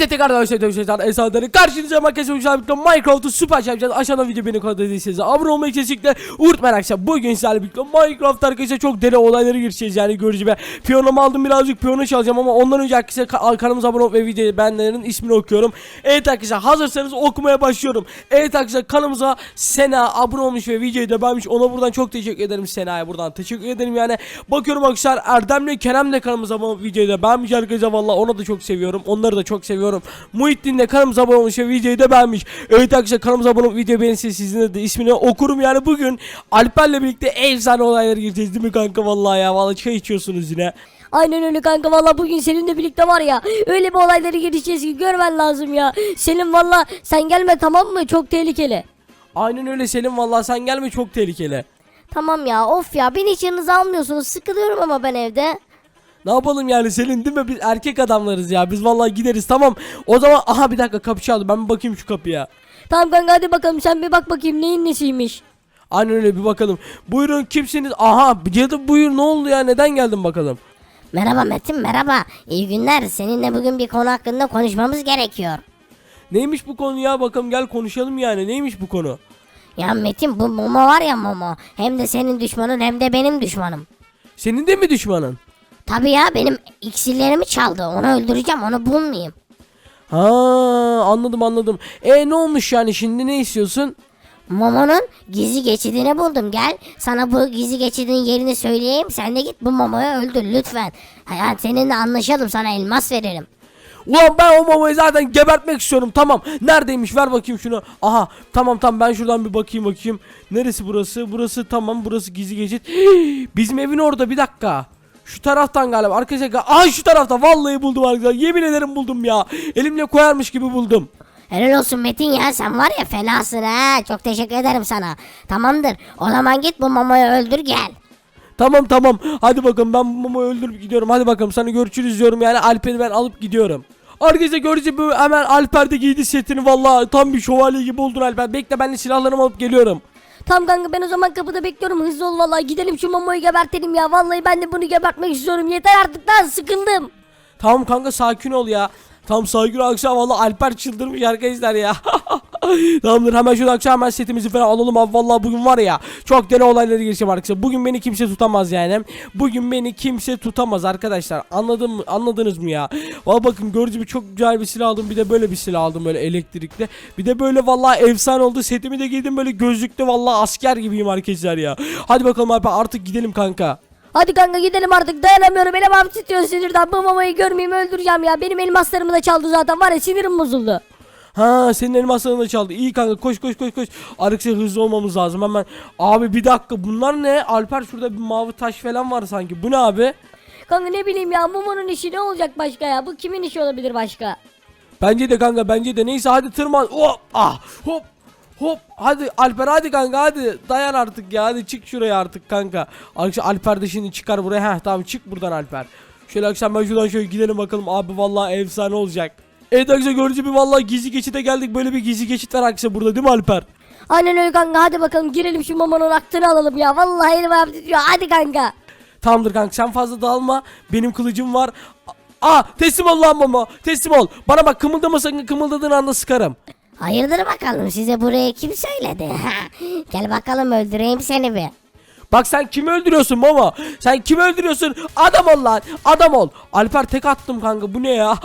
Hepinize geldiniz arkadaşlar. Esadları karşınıza makyaj birlikte Minecraft'ı süper şey yapacağız. Aşağıdan video beni kodladı değilseniz abone olmayı kesinlikle unutmayın arkadaşlar. Bugün sizlerle birlikte Minecraft arkadaşlar çok deli olayları gireceğiz yani görücü be. Piyonumu aldım birazcık piyano çalacağım ama ondan önce arkadaşlar ka- kanalımıza abone olup ve videoyu beğenenlerin ismini okuyorum. Evet arkadaşlar hazırsanız okumaya başlıyorum. Evet arkadaşlar kanalımıza Sena abone olmuş ve videoyu da beğenmiş. Ona buradan çok teşekkür ederim Sena'ya buradan teşekkür ederim yani. Bakıyorum arkadaşlar Erdem'le Kerem de kanalımıza abone olup videoyu da beğenmiş arkadaşlar valla onu da çok seviyorum. Onları da çok seviyorum. Muhittin de kanalımıza abone olmuş ve videoyu da beğenmiş. Evet arkadaşlar kanalımıza abone olup video beğenirseniz sizin de ismini okurum yani bugün Alper'le birlikte efsane olaylara gireceğiz değil mi kanka vallahi ya valla çay içiyorsunuz yine. Aynen öyle kanka valla bugün seninle birlikte var ya öyle bir olaylara gireceğiz ki görmen lazım ya. Senin valla sen gelme tamam mı çok tehlikeli. Aynen öyle Selim vallahi sen gelme çok tehlikeli. Tamam ya of ya beni hiç yanınıza almıyorsunuz sıkılıyorum ama ben evde. Ne yapalım yani Selin değil mi? Biz erkek adamlarız ya. Biz vallahi gideriz tamam. O zaman aha bir dakika kapı çaldı. Ben bir bakayım şu kapıya. Tamam kanka hadi bakalım sen bir bak bakayım neyin nesiymiş. Aynen öyle bir bakalım. Buyurun kimsiniz? Aha cadı buyur ne oldu ya? Neden geldin bakalım? Merhaba Metin merhaba. İyi günler seninle bugün bir konu hakkında konuşmamız gerekiyor. Neymiş bu konu ya? Bakalım gel konuşalım yani. Neymiş bu konu? Ya Metin bu Momo var ya Momo. Hem de senin düşmanın hem de benim düşmanım. Senin de mi düşmanın? Tabii ya benim iksirlerimi çaldı. Onu öldüreceğim onu bulmayayım. Ha anladım anladım. E ne olmuş yani şimdi ne istiyorsun? Momo'nun gizli geçidini buldum. Gel sana bu gizli geçidin yerini söyleyeyim. Sen de git bu Momo'yu öldür lütfen. Hayat seninle anlaşalım sana elmas veririm. Ulan ben o mamayı zaten gebertmek istiyorum tamam. Neredeymiş ver bakayım şunu. Aha tamam tamam ben şuradan bir bakayım bakayım. Neresi burası? Burası tamam burası gizli geçit. Bizim evin orada bir dakika. Şu taraftan galiba arkadaşlar. Aha şu tarafta vallahi buldum arkadaşlar. Yemin ederim buldum ya. Elimle koyarmış gibi buldum. Helal olsun Metin ya sen var ya fenasın ha. Çok teşekkür ederim sana. Tamamdır. O zaman git bu Momo'yu öldür gel. Tamam tamam. Hadi bakalım ben bu mamayı öldürüp gidiyorum. Hadi bakalım sana görüşürüz diyorum yani Alper'i ben alıp gidiyorum. Arkadaşlar gördüğünüz gibi hemen Alper de giydi setini vallahi tam bir şövalye gibi oldun Alper. Bekle ben de silahlarımı alıp geliyorum. Tamam kanka ben o zaman kapıda bekliyorum. Hızlı ol vallahi gidelim şu Momo'yu gebertelim ya. Vallahi ben de bunu gebertmek istiyorum. Yeter artık lan sıkıldım. Tamam kanka sakin ol ya. Tam ol akşam valla Alper çıldırmış arkadaşlar ya. Tamamdır hemen şurada akşam hemen setimizi falan alalım abi valla bugün var ya çok deli olayları gireceğim arkadaşlar. Bugün beni kimse tutamaz yani. Bugün beni kimse tutamaz arkadaşlar. Anladın mı? Anladınız mı ya? Valla bakın gördüğünüz gibi çok güzel bir silah aldım. Bir de böyle bir silah aldım böyle elektrikli. Bir de böyle valla efsane oldu. Setimi de giydim böyle gözlükte valla asker gibiyim arkadaşlar ya. Hadi bakalım Alper artık gidelim kanka. Hadi kanka gidelim artık dayanamıyorum. Elim abi titriyor sinirden. Bu Momo'yu görmeyeyim öldüreceğim ya. Benim elmaslarımı da çaldı zaten var ya sinirim bozuldu. Ha senin elmaslarını da çaldı. İyi kanka koş koş koş koş. Arkadaşlar hızlı olmamız lazım hemen. Abi bir dakika bunlar ne? Alper şurada bir mavi taş falan var sanki. Bu ne abi? Kanka ne bileyim ya Momo'nun işi ne olacak başka ya? Bu kimin işi olabilir başka? Bence de kanka bence de. Neyse hadi tırman. Hop ah hop. Hop hadi Alper hadi kanka hadi dayan artık ya hadi çık şuraya artık kanka. Arkadaşlar Alper de şimdi çıkar buraya heh tamam çık buradan Alper. Şöyle akşam ben şuradan şöyle gidelim bakalım abi vallahi efsane olacak. Evet arkadaşlar gördüğünüz gibi vallahi gizli geçite geldik böyle bir gizli geçit var arkadaşlar burada değil mi Alper? Aynen öyle kanka hadi bakalım girelim şu Momo'nun aklını alalım ya. Vallahi elim ayağım titriyor hadi kanka. Tamamdır kanka sen fazla dalma. Benim kılıcım var. Aa teslim ol lan mama. Teslim ol. Bana bak kımıldama sakın kımıldadığın anda sıkarım. Hayırdır bakalım size buraya kim söyledi? Gel bakalım öldüreyim seni bir. Bak sen kimi öldürüyorsun mama? Sen kimi öldürüyorsun? Adam ol lan. Adam ol. Alper tek attım kanka. Bu ne ya?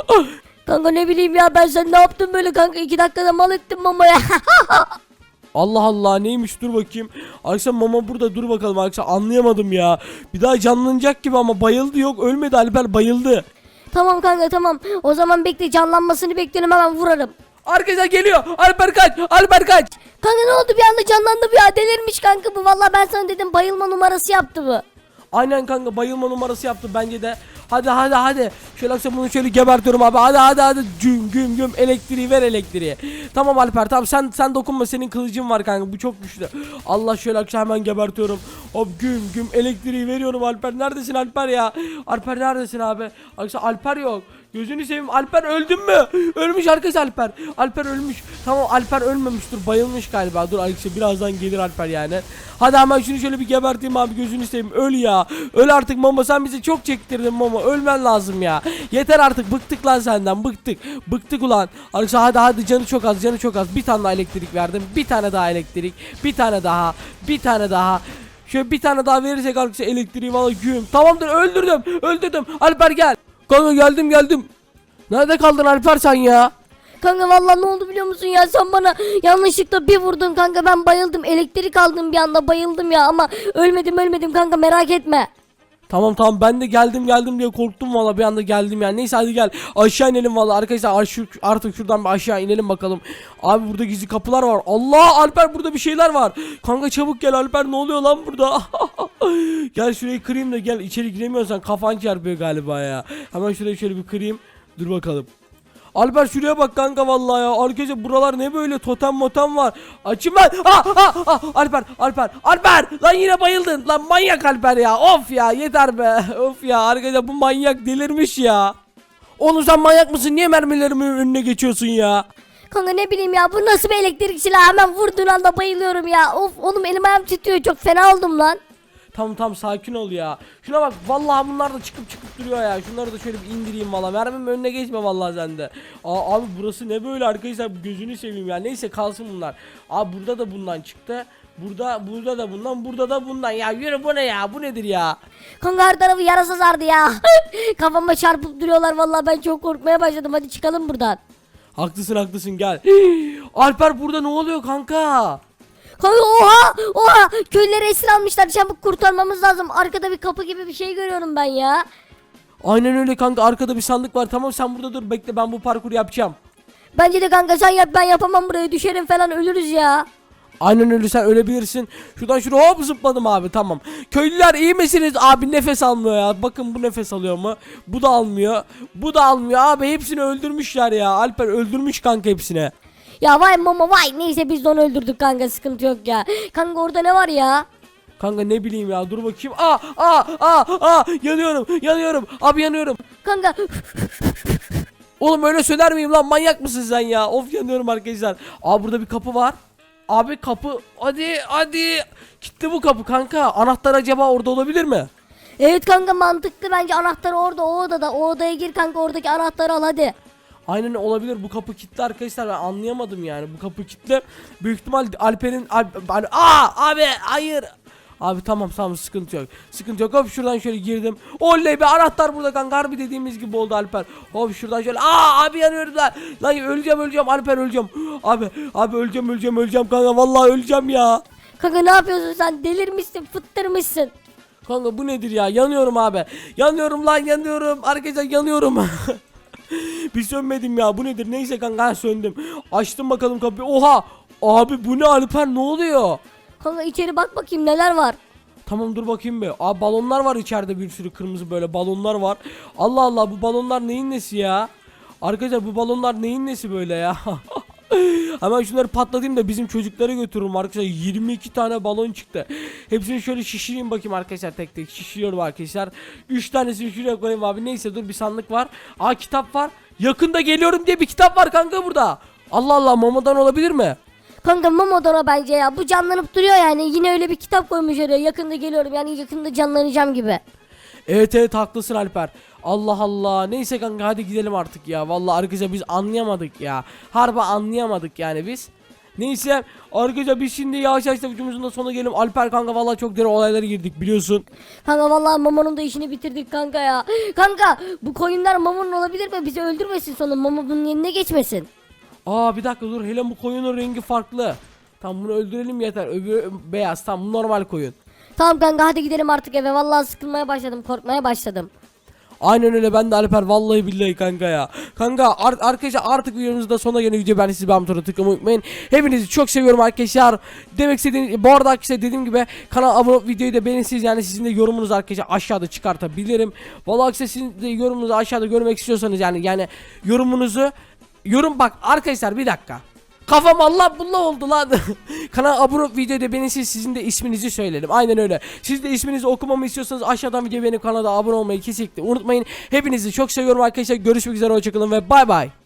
Kanka ne bileyim ya ben sen ne yaptın böyle kanka iki dakikada mal ettin Momo'ya. Allah Allah neymiş dur bakayım. Arkadaşlar mama burada dur bakalım arkadaşlar anlayamadım ya. Bir daha canlanacak gibi ama bayıldı yok ölmedi Alper bayıldı. tamam kanka tamam o zaman bekle canlanmasını bekleyelim hemen vurarım. Arkadaşlar geliyor. Alper kaç. Alper kaç. Kanka ne oldu bir anda canlandı bir ya delirmiş kanka bu. Vallahi ben sana dedim bayılma numarası yaptı bu. Aynen kanka bayılma numarası yaptı bence de. Hadi hadi hadi. Şöyle akşam bunu şöyle gebertiyorum abi. Hadi hadi hadi. Güm güm güm elektriği ver elektriği. Tamam Alper tamam sen sen dokunma senin kılıcın var kanka bu çok güçlü. Allah şöyle akşam hemen gebertiyorum. Hop güm güm elektriği veriyorum Alper. Neredesin Alper ya? Alper neredesin abi? Akşam Alper yok. Gözünü seveyim Alper öldün mü? Ölmüş arkadaşlar Alper. Alper ölmüş. Tamam Alper ölmemiştir. Bayılmış galiba. Dur Alex'e birazdan gelir Alper yani. Hadi hemen şunu şöyle bir geberteyim abi gözünü seveyim. Öl ya. Öl artık Mama sen bizi çok çektirdin Mama. Ölmen lazım ya. Yeter artık bıktık lan senden bıktık. Bıktık ulan. Arkadaşlar hadi hadi canı çok az canı çok az. Bir tane daha elektrik verdim. Bir tane daha elektrik. Bir tane daha. Bir tane daha. Şöyle bir tane daha verirsek arkadaşlar elektriği valla güm. Tamamdır öldürdüm. Öldürdüm. Alper gel. Kanka geldim geldim. Nerede kaldın Alper sen ya? Kanka vallahi ne oldu biliyor musun ya sen bana yanlışlıkla bir vurdun kanka ben bayıldım elektrik aldım bir anda bayıldım ya ama ölmedim ölmedim kanka merak etme. Tamam tamam ben de geldim geldim diye korktum valla bir anda geldim yani. Neyse hadi gel aşağı inelim valla arkadaşlar artık şuradan bir aşağı inelim bakalım. Abi burada gizli kapılar var. Allah Alper burada bir şeyler var. Kanka çabuk gel Alper ne oluyor lan burada? gel şurayı kırayım da gel içeri giremiyorsan kafan çarpıyor galiba ya. Hemen şurayı şöyle bir kırayım. Dur bakalım. Alper şuraya bak kanka vallahi ya. Arkadaşlar buralar ne böyle totem motem var. Açın ben. Ah, ah, ah. Alper Alper Alper. Lan yine bayıldın. Lan manyak Alper ya. Of ya yeter be. Of ya arkadaşlar bu manyak delirmiş ya. Oğlum sen manyak mısın? Niye mermilerimin önüne geçiyorsun ya? Kanka ne bileyim ya bu nasıl bir elektrik silahı hemen vurduğun anda bayılıyorum ya. Of oğlum elim ayağım titriyor çok fena oldum lan. Tamam tamam sakin ol ya. Şuna bak vallahi bunlar da çıkıp çıkıp duruyor ya. Şunları da şöyle bir indireyim valla. Mermimin önüne geçme vallahi sende. Aa, abi burası ne böyle arkadaşlar gözünü seveyim ya. Neyse kalsın bunlar. Abi burada da bundan çıktı. Burada burada da bundan burada da bundan ya yürü bu ne ya bu nedir ya Kanka her tarafı yarasa sardı ya. Kafama çarpıp duruyorlar vallahi ben çok korkmaya başladım hadi çıkalım buradan. Haklısın haklısın gel Alper burada ne oluyor Kanka oha oha köyleri esir almışlar çabuk kurtarmamız lazım. Arkada bir kapı gibi bir şey görüyorum ben ya. Aynen öyle kanka arkada bir sandık var tamam sen burada dur bekle ben bu parkuru yapacağım Bence de kanka sen yap ben yapamam burayı düşerim falan ölürüz ya. Aynen öyle sen ölebilirsin. Şuradan şuraya hop zıpladım abi tamam. Köylüler iyi misiniz? Abi nefes almıyor ya. Bakın bu nefes alıyor mu? Bu da almıyor. Bu da almıyor abi. Hepsini öldürmüşler ya. Alper öldürmüş kanka hepsine. Ya vay mama vay neyse biz de onu öldürdük kanka sıkıntı yok ya. Kanka orada ne var ya? Kanka ne bileyim ya dur bakayım. Aa aa aa aa yanıyorum yanıyorum. Abi yanıyorum. Kanka Oğlum öyle söyler miyim lan manyak mısın sen ya? Of yanıyorum arkadaşlar. Aa burada bir kapı var. Abi kapı hadi hadi. Gitti bu kapı kanka. Anahtar acaba orada olabilir mi? evet kanka mantıklı bence anahtar orada o odada o odaya gir kanka oradaki anahtarı al hadi. Aynen olabilir. Bu kapı kilitli arkadaşlar. Ben anlayamadım yani. Bu kapı kilitli. Büyük ihtimal Alper'in Alp, Al- Aa! Abi hayır. Abi tamam tamam. Sıkıntı yok. Sıkıntı yok. Hop şuradan şöyle girdim. Oley be anahtar burada kanka. Harbi dediğimiz gibi oldu Alper. Hop şuradan şöyle aa abi yanıyorum lan Lan öleceğim öleceğim. Alper öleceğim. Abi abi öleceğim öleceğim öleceğim kanka. Vallahi öleceğim ya. Kanka ne yapıyorsun sen? Delirmişsin fıttırmışsın. Kanka bu nedir ya? Yanıyorum abi. Yanıyorum lan yanıyorum. Arkadaşlar yanıyorum Bir sönmedim ya bu nedir? Neyse kanka söndüm. Açtım bakalım kapıyı. Oha! Abi bu ne Alper ne oluyor? Kanka içeri bak bakayım neler var. Tamam dur bakayım be Aa balonlar var içeride bir sürü kırmızı böyle balonlar var. Allah Allah bu balonlar neyin nesi ya? Arkadaşlar bu balonlar neyin nesi böyle ya Hemen şunları patlatayım da bizim çocuklara götürürüm arkadaşlar. 22 tane balon çıktı. Hepsini şöyle şişireyim bakayım arkadaşlar. Tek tek şişiriyorum arkadaşlar. 3 tanesini şuraya koyayım abi. Neyse dur bir sandık var. Aa kitap var. Yakında geliyorum diye bir kitap var kanka burada. Allah Allah mamadan olabilir mi? Kanka Momodora bence ya. Bu canlanıp duruyor yani. Yine öyle bir kitap koymuş oraya. Yakında geliyorum yani. Yakında canlanacağım gibi. Evet evet haklısın Alper. Allah Allah. Neyse kanka hadi gidelim artık ya. Vallahi arkadaşlar biz anlayamadık ya. Harbi anlayamadık yani biz. Neyse arkadaşlar biz şimdi yavaş yavaş videomuzun da sonuna gelelim. Alper kanka vallahi çok derin olaylara girdik biliyorsun. Kanka vallahi Momo'nun da işini bitirdik kanka ya. Kanka bu koyunlar Momo'nun olabilir mi? Bizi öldürmesin sonra Momo bunun yerine geçmesin. Aa bir dakika dur hele bu koyunun rengi farklı. Tamam bunu öldürelim yeter. Öbürü beyaz bu normal koyun. Tamam kanka hadi gidelim artık eve. Vallahi sıkılmaya başladım, korkmaya başladım. Aynen öyle ben de Alper vallahi billahi kanka ya. Kanka ar arkadaşlar artık videomuzun da sonuna gelen video ben sizi beğen butonuna tıklamayı unutmayın. Hepinizi çok seviyorum arkadaşlar. Demek istediğim bu arada arkadaşlar dediğim gibi kanal abone olup videoyu da beğenirsiniz yani sizin de yorumunuz arkadaşlar aşağıda çıkartabilirim. Vallahi arkadaşlar sizin de yorumunuzu aşağıda görmek istiyorsanız yani yani yorumunuzu yorum bak arkadaşlar bir dakika. Kafam Allah bullah oldu lan. Kanala abone videoda beni siz sizin de isminizi söylerim. Aynen öyle. Siz de isminizi okumamı istiyorsanız aşağıdan video benim kanala abone olmayı kesinlikle unutmayın. Hepinizi çok seviyorum arkadaşlar. Görüşmek üzere hoşçakalın ve bay bay.